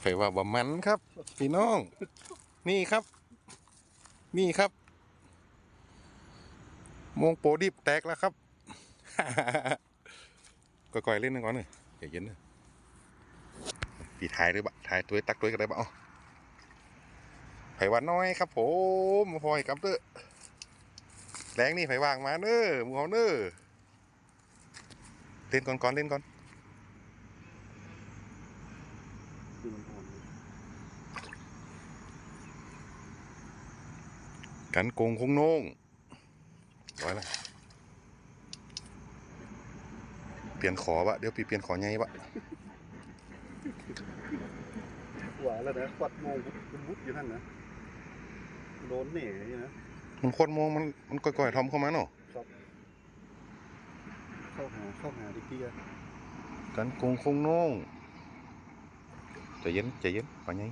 ไฟว่าบ่มันครับ พี่น้อง นี่ครับ นี่ครับมงโปดิบแตกแล้วครับก่อยๆเล่นหนึงก่อนหนึ่งอย่าเย็นนะปีถ่ายด้วยบะถ่ายตัวตักตัวกันได้บะเอ๋อไผวันน้อยครับ ผมมาพอยกับเด้อแรงนี่ไผวางมาเด้อมูเขาเด้อเล่นก่อนก่อนเล่นก่อน ดูมันอ่อนกันโกงคงโน่งร้อยละเปลี่ยนขอบะเดี๋ยวปีเปลี่ยนขอไงบะหวานแล้วนะควัดโมงมันมุดอยู่นั่นนะโดนเหน่นี่นะมันโคตรโมงมันมันก่อยๆทอมเข้ามาเนาะเข้าหาเข้าหาดิเกียกันโกงคงโน่ง ใจเย็นใจเย็นขอไง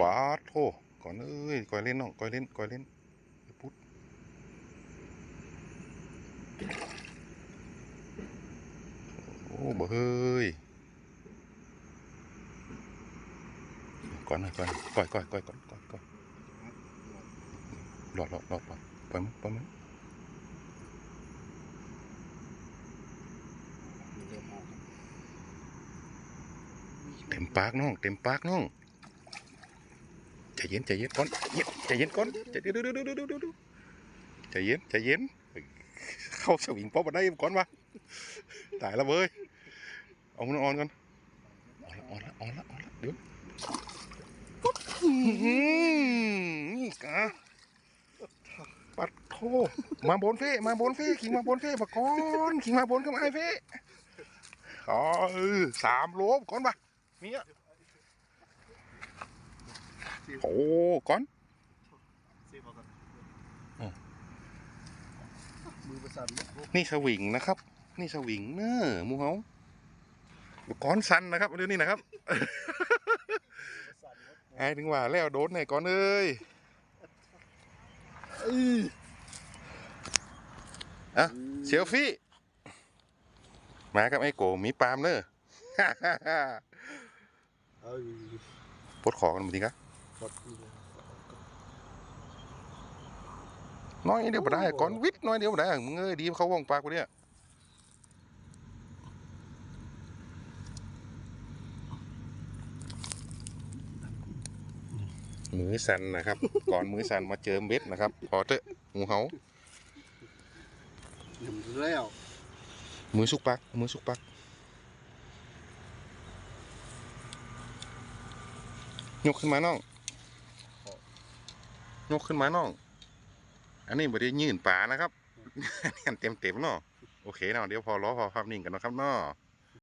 ปาดโทก่อนเอ้ยก่อยเล่ หน่อยก่อนก่อยก่อยก่อยก่อนก่อยก่อยหลอดหลอดหลอดหลอดปล่อยมันปล่อยมันเต็มปากน้อง เต็มปากน้องใจเย็นใจเย็นก่อนเย็นใจเย็นก่อนใจเย็นดูดูดูดูดูดูใจเย็นใจเย็นเข้าสวิงป๊อปมาได้ก่อนวะตายแล้วเว้ยเอามันออนก่อนออนละออนละออนละออนละเดี๋ยว อื้อหือนี่กะปัดโท มาบนเฟ่มาบนเฟ่ขิงมาบนเฟ่ปะก้อนขิงมาบนก็มาไอ้เฟ่อ๋อเออสามโลบก่อนปะเนี่ยโอ้ก่อนเสียบเอากันอืมมือประสานมุดโอ้นี่สวิงนะครับ นี่สวิงเนอะหมูเฮาก้อนสันนะครับเดี๋ยวนี้นะครับประสานมุดไอ้ถึงว่าแล้วโดนไหนก่อนเอ้ยเอะเซลฟี่ มากับไอ้โกมีปามเนอะเอ้ยปดขอกันมาทีครับน้อยเดียวบ่ได้ก่อนวิทน้อยเดียวบ่ได้มึงเอ้ยดีเขาว่องปากกูเนี่ยมือสั่นนะครับ ก่อนมือสั่นมาเจอเม็ดนะครับ พอเถอะงูเห่า แล้ว มือสุกปัก มือสุกปัก ยกขึ้นมาน้อง ยกขึ้นมาน้อง อันนี้บ่ได้ยื่นป่านะครับเต็มเต็มเนาะ โอเคเนาะเดี๋ยวพอล้อพอภาพนิ่งกันนะครับเนาะ